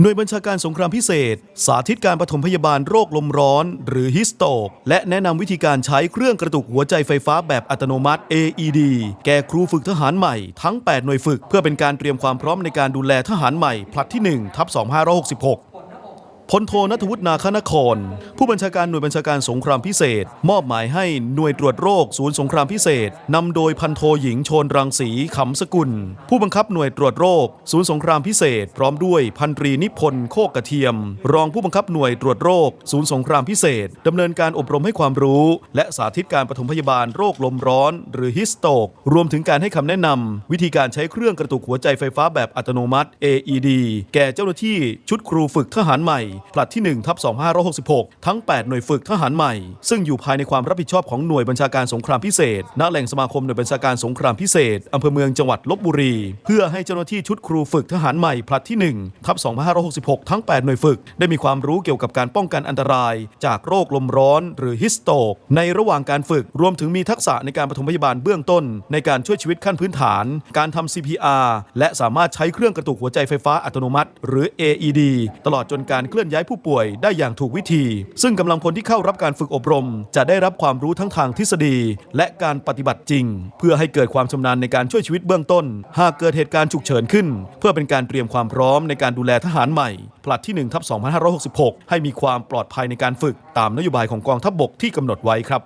หน่วยบัญชาการสงครามพิเศษ สาธิตการปฐมพยาบาลโรคลมร้อน หรือฮิสโตก และแนะนำวิธีการใช้เครื่องกระตุกหัวใจไฟฟ้าแบบอัตโนมัติ AED แก่ครูฝึกทหารใหม่ทั้ง 8 หน่วยฝึก เพื่อเป็นการเตรียมความพร้อมในการดูแลทหารใหม่ผลัดที่1ทับ2566 พลโทนัทวุฒินาคนคร ผู้บัญชาการหน่วยบัญชาการสงครามพิเศษ มอบหมายให้หน่วยตรวจโรคศูนย์สงครามพิเศษนำโดยพันโทหญิงชนรังสีขำสกุล ผู้บังคับหน่วยตรวจโรค ศูนย์สงครามพิเศษ พร้อมด้วยพันตรีนิพนธ์โคกกระเทียม รองผู้บังคับหน่วยตรวจโรค ศูนย์สงครามพิเศษดำเนินการอบรมให้ความรู้ และสาธิตการปฐมพยาบาลโรคลมร้อน หรือฮิสโตกรวมถึงการให้คำแนะนำวิธีการใช้เครื่องกระตุกหัวใจไฟฟ้าแบบอัตโนมัติ AED แก่เจ้าหน้าที่ชุดครูฝึกทหารใหม่ผลัดที่1ทับ2566 ทั้ง 8 หน่วยฝึกทหารใหม่ ซึ่งอยู่ภายในความรับผิดชอบของหน่วยบัญชาการสงครามพิเศษ ณ แหล่งสมาคมหน่วยบัญชาการสงครามพิเศษอำเภอเมืองจังหวัดลบบุรี เพื่อให้เจ้าหน้าที่ชุดครูฝึกทหารใหม่ผลัดที่1ทับ2566 ทั้ง 8 หน่วยฝึก ได้มีความรู้เกี่ยวกับการป้องกันอันตราย จากโรคลมร้อน หรือฮิสโตก ในระหว่างการฝึกรวมถึงมีทักษะในการปฐมพยาบาลเบื้องต้น ในการช่วยชีวิตขั้นพื้นฐาน การทำ CPR และสามารถใช้เครื่องกระตุกหัวใจไฟฟ้าอัตโนมัติ หรือ AED ตลอดจนการเคลื่อนื่อนย้ายผู้ป่วยได้อย่างถูกวิธี ซึ่งกำลังพลที่เข้ารับการฝึกอบรม จะได้รับความรู้ทั้งทางทฤษฎี และการปฏิบัติจริง เพื่อให้เกิดความชำนาญในการช่วยชีวิตเบื้องต้น หากเกิดเหตุการณ์ฉุกเฉินขึ้น เพื่อเป็นการเตรียมความพร้อมในการดูแลทหารใหม่ผลัดที่1ทับ2566 ให้มีความปลอดภัยในการฝึกตามนโยบายของกองทัพบบกที่กำหนดไว้ครับ